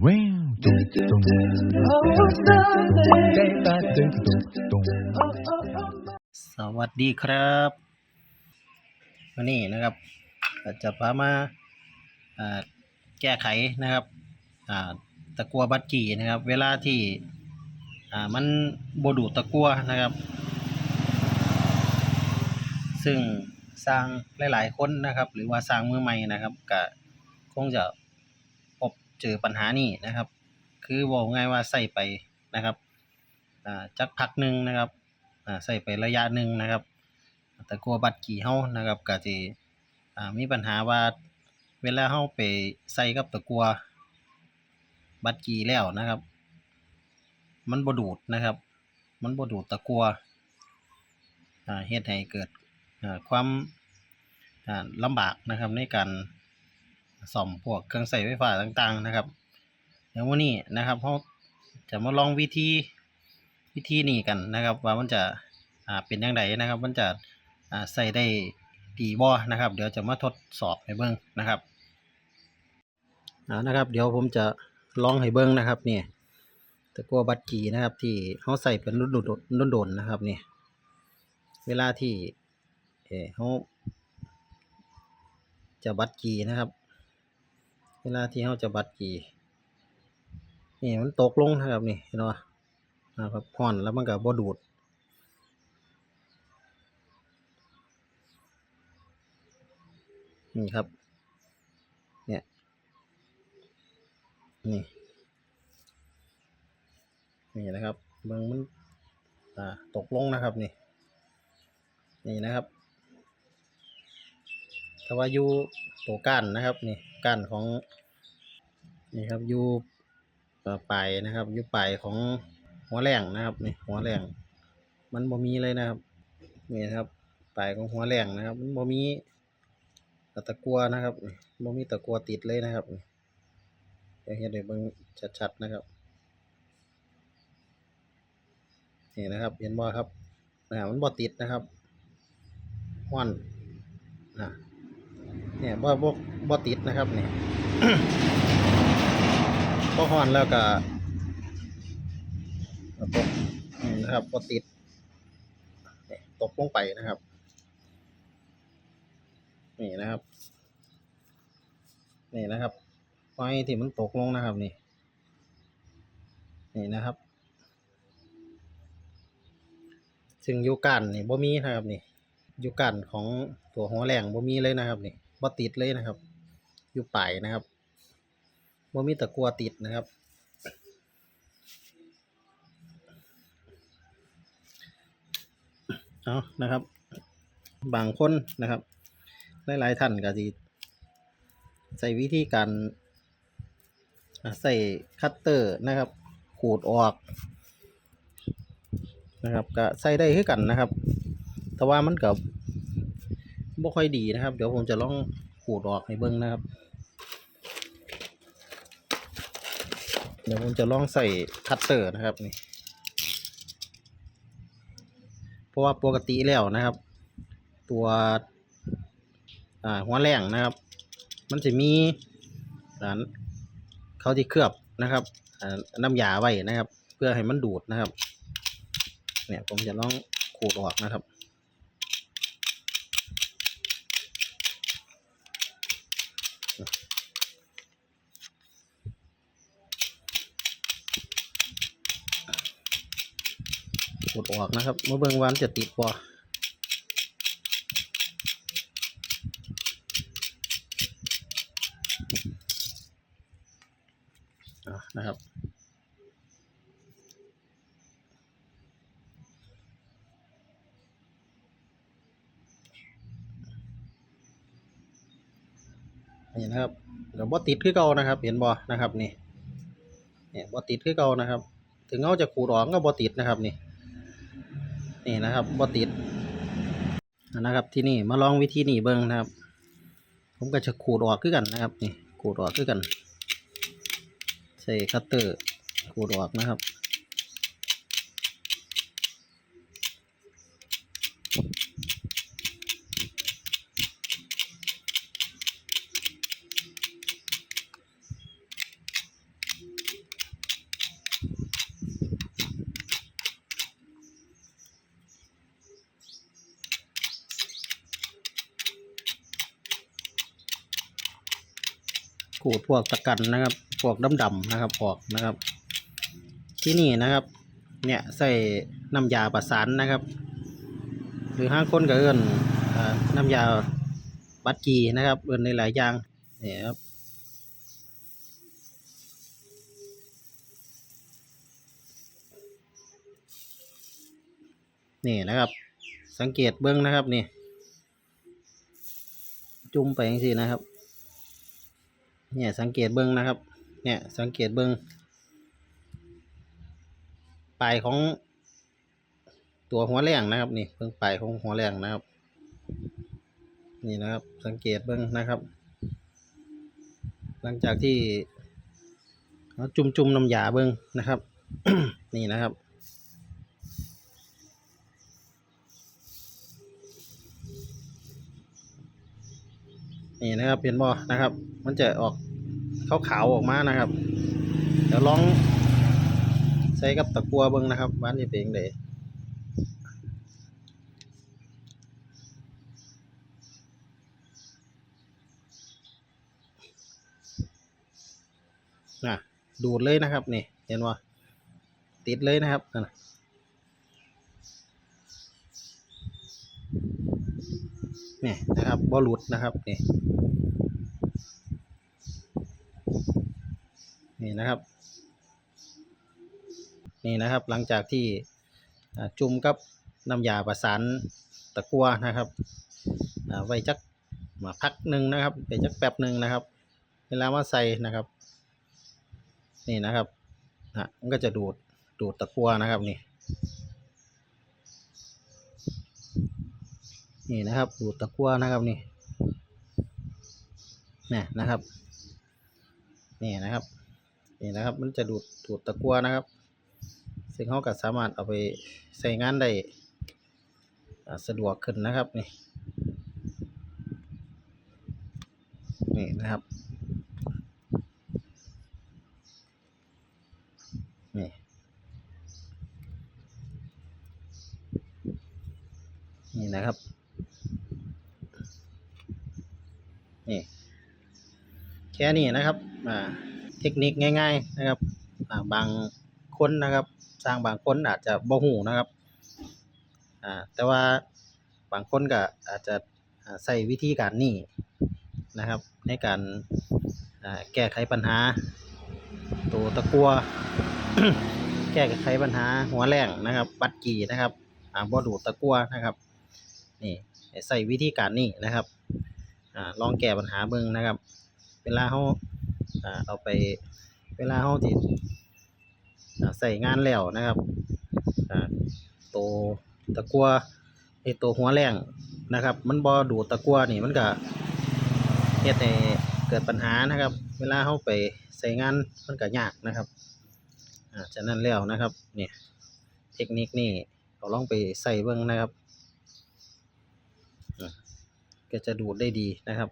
สวัสดีครับวันนี้นะครับจะพามาแก้ไขนะครับตะกัวบัตจีนะครับ เวลาที่มันบดูตะกัวนะครับ ซึ่งสร้างหลาย ๆ คนนะครับ หรือว่าสร้างมือใหม่นะครับก็คงจะ เจอปัญหานี้นะครับ คือบอกง่ายว่าใส่ไปนะครับอ่าจักพักหนึ่งนะครับอ่าใส่ไประยะหนึ่งนะครับแต่กลัวบัตรกี่เฮานะครับก็สิอ่ามีปัญหาว่าเวลาเฮาไปใส่กับตะกัวบัตรกี่แล้วนะครับ มันบดูดนะครับ มันบดูดตะกัวอ่าเฮ็ดให้เกิดอ่าความอ่าลำบากนะครับในการ ซ่อมพวกเครื่องใช้ไฟฟ้าต่างๆนะครับเดี๋ยววันนี้นะครับเฮาจะมาลองวิธีวิธีนี้กันนะครับ ว่ามันจะอ่าเป็นยังไงนะครับ มันจะอ่าใส่ได้ดีบ่นะครับ เดี๋ยวจะมาทดสอบให้เบิ่งนะครับอานะครับ เดี๋ยวผมจะลองให้เบิ่งนะครับนี่ตะกัวบัตรกีนะครับ ที่เขาใส่เป็นรุ่นรุ่นโดนนะครับนี่เวลาที่เออเขาจะบัตรกีนะครับ เวลาที่เขาจะบัตรกี่นี่มันตกลงนะครับนี่เห็นไหมนะครับผ่อนแล้วมันก็บ่ดูด นี่ครับ เนี่ย นี่ นี่นะครับเบิ่งมันตกลงนะครับนี่ นี่นะครับ แต่ว่าอยู่ตัวก้านนะครับนี่ก้านของนี่ครับอยู่ปลายนะครับอยู่ปลายของหัวแหลงนะครับนี่หัวแหลงมันบ่มีเลยนะครับนี่นะครับปลายของหัวแหลงนะครับ มันบ่มีตะกัวนะครับบ่มีตะกัวติดเลยนะครับเดี๋ยวเฮ็ดให้เบิ่งชัดๆนะครับนี่นะครับเห็นบ่ครับอ่ามันบ่ติดนะครับห้อนอ่า เนี่ยบ่บ่บ่ติดนะครับนี่พอห้อนแล้วก็ตกนะครับพอติดตกลงไปนะครับ นี่นะครับ นี่นะครับไฟที่มันตกลงนะครับนี่ นี่นะครับ ซึ่งยูกันนี่บ่มีนะครับนี่ยูกันของตัวหัวแหลงบ่มีเลยนะครับนี่ บ่ติดเลยนะครับ อยู่ปลายนะครับบ่มีตะกัวติดนะครับ เอานะครับ บางคนนะครับ หลายๆท่านก็สิใส่วิธีการใส่คัตเตอร์นะครับ ขูดออกนะครับก็ใส่ได้คือกันนะครับ แต่ว่ามันกับ บ่ค่อยดีนะครับ เดี๋ยวผมจะลองขูดออกให้เบิ่งนะครับ เดี๋ยวผมจะลองใส่คัตเตอร์นะครับนี่เพราะว่าปกติแล้วนะครับ ตัวหัวแรงนะครับ มันจะมีเขาที่เคลือบนะครับน้ำยาไว้นะครับ เพื่อให้มันดูดนะครับ เนี่ยผมจะลองขูดออกนะครับ ขูดออกนะครับเมื่อเบิ่งวามันจะติดบ่อะนะครับนี่นะครับเดี๋ยวบ่ติดคือเก่านะครับ เห็นบ่นะครับนี่เนี่ยบ่ติดคือเก่านะครับ ถึงเอาจะขูดออกก็บ่ติดนะครับนี่ นี่นะครับบ่ติดนะครับที่นี่มาลองวิธีนี่เบิ้งนะครับ ผมก็จะขูดออกขึ้นกันนะครับนี่ขูดออกขึ้นกันใส่คัตเตอร์ขูดออกนะครับ ขูดพวกตะกันนะครับ พวกดำๆนะครับออกนะครับ ที่นี่นะครับ เนี่ยใส่น้ำยาประสานนะครับ หรือห้างคนก็เอิ้นอ่าน้ำยาบัดกีนะครับเอิ้นในหลายอย่างเนี่ยครับนี่นะครับ สังเกตเบิ้องนะครับนี่ จุ่มไปอย่างนี้นะครับ เนี่ยสังเกตเบิ้งนะครับ เนี่ยสังเกตเบิ้งปลายของตัวหัวแรงนะครับนี่เบิ้งปลายของหัวแรงนะครับ นี่นะครับสังเกตเบิ้งนะครับ หลังจากที่เราจุ่มจุ่มๆน้ำยาเบิ้งนะครับ นี่นะครับ นี่นะครับเห็นบ่นะครับ มันจะออกขาวๆออกมานะครับ เดี๋ยวลองใส่กับตะกัวเบิ่งนะครับว่านี่เป็นจั่งใดน่ะดูดเลยนะครับนี่เห็นบ่ติดเลยนะครับนะนี่นะครับบ่หลุดนะครับนี่ นี่นะครับ นี่นะครับหลังจากที่จุ่มกับน้ำยาประสานตะกัวนะครับอ่าไว้จักมาพักหนึ่งนะครับไปจักแป๊บหนึ่งนะครับ เวลามาใส่นะครับ นี่นะครับนะมันก็จะดูดดูดตะกัวนะครับนี่นี่นะครับดูดตะกัวนะครับนี่นี่นะครับ นี่นะครับ นี่นะครับ มันจะดูดดูดตะกัวนะครับ ซึ่งเขาก็สามารถเอาไปใส่งานได้สะดวกขึ้นนะครับนี่นี่นะครับนี่นี่นะครับนี่แค่นี้นะครับอ่า เทคนิคง่าย ๆ นะครับาบางคนนะครับ สร้างบางคนอาจจะบ่ฮู้นะครับอ่าแต่ว่าบางคนก็อาจจะใช้วิธีการนี้นะครับ ในการแก้ไขปัญหา ตัวตะกัว แก้ไขปัญหาหัวแรงนะครับ บัดกีนะครับอ่าบ่ดูดตะกัวนะครับนี่ใส่วิธีการนี้นะครับอ่าลองแก้ปัญหาเบิ่งนะครับ เวลาเราอ่า เอาไปเวลาเราที่อ่าใส่งานแล้วนะครับอ่าตัวตะกัวไอตัวหัวแรงนะครับ มันบ่ดูตะกัวนี่มันก็เฮ็ดให้เกิดปัญหานะครับ เวลาเราไปใส่งานมันก็ยากนะครับอ่าฉะนั้นแล้วนะครับเนี่ยเทคนิคนี้เราลองไปใส่เบิ่งนะครับก็จะดูดได้ดีนะครับ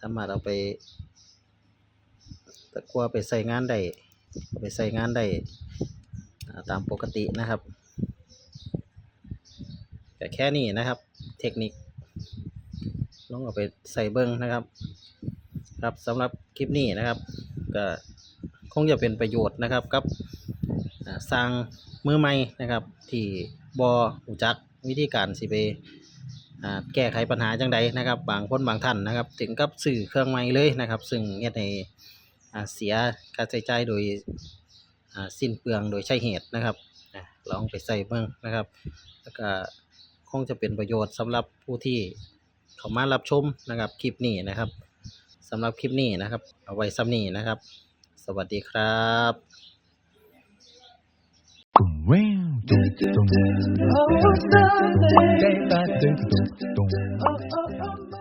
สามารถเอาไป ตะกัวไปใส่งานได้ไปใส่งานได้ตามปกตินะครับแต่แค่นี้นะครับ เทคนิคลองเอาไปใส่เบิ้งนะครับครับสำหรับคลิปนี้นะครับ ก็คงจะเป็นประโยชน์นะครับกับสร้างมือใหม่นะครับ ที่บอหูจักวิธีการสิไปแก้ไขปัญหาจังใดนะครับ บางคนบางท่านนะครับ ถึงกับซื้อเครื่องใหม่เลยนะครับ ซึ่งเฮ็ดให้อ่า เสียการใช้จ่ายโดยอ่าสิ้นเปลืองโดยใช่เหตุนะครับอะลองไปใส่เบิ่งนะครับ แล้วก็คงจะเป็นประโยชน์สำหรับผู้ที่เข้ามารับชมนะครับคลิปนี้นะครับสำหรับคลิปนี้นะครับ เอาไว้ซ้ำนี้นะครับ สวัสดีครับ Dum, wow, dum, dum. Day by dum, dum, dum.